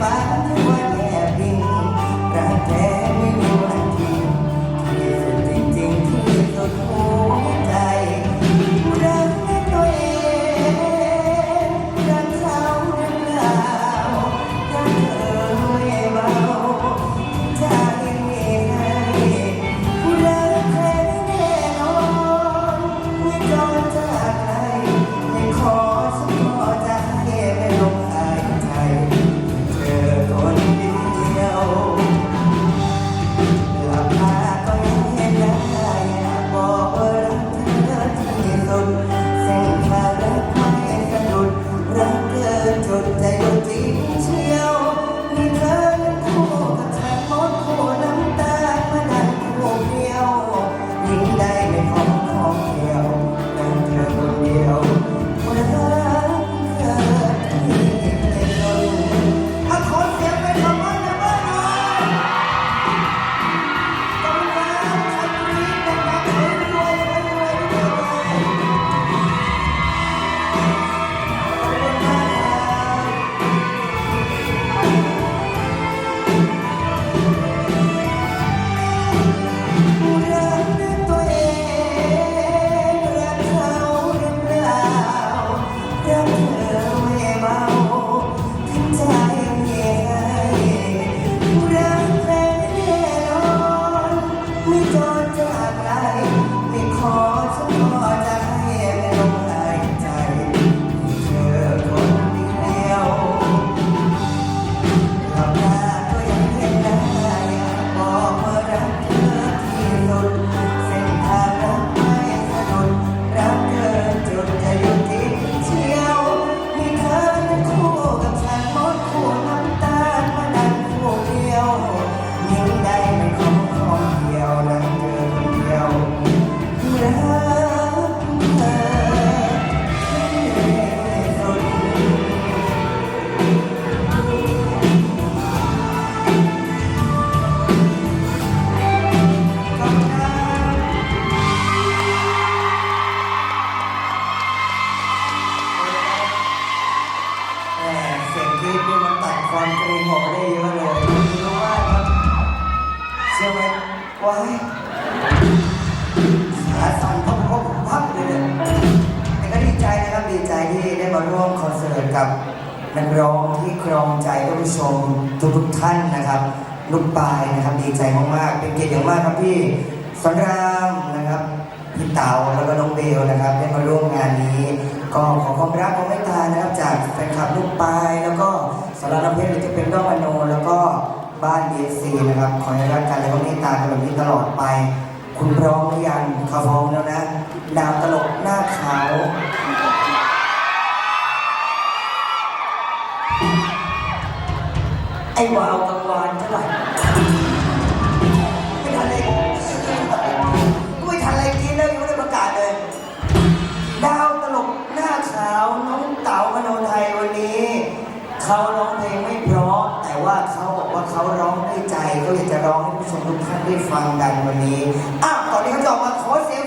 ฝันถึงวันแอบดิ่งรักแท้ไม่มี ดความเกรงออกได้เยอะเลยไม่รู้ว่าครับเชื่อไหมว้ายขาสั่นพับพับพับเลยเนี่ยแต่ก็ดีใจนะครับดีใจที่ได้มาร่วมคอนเสิร์ตกับนักร้องที่ครองใจท่านผู้ชมทุกๆท่านนะครับลูกปลายนะครับดีใจมากๆเป็นเกียรติอย่างมากครับพี่สอนรามนะครับ พี่เต๋าแล้วก็น้องเบลนะครับได้มาร่วมงานนี้ ก็ขอความรักความเมตตานะครับจากแฟนคลับลูกปลายแล้วก็สารพัดเพชรหรือจะเป็นด้อมมโน แล้วก็บ้านดีซีนะครับขอให้รักกันแล้วก็เมตตากันแบบนี้ตลอดไป คุณพร้อมหรือยังเขาพร้อมแล้วนะดาวตลกหน้าขาวไอ้วาวกังวานเท่าไหร่ เขาร้องเพลงไม่เพราะ แต่ว่าเขาบอกว่าเขาร้องด้วยใจ ก็อยากจะร้องให้ผู้ชมทุกท่านได้ฟังกันวันนี้ อ้าวตอนนี้เขาจะออกมาขอเสียง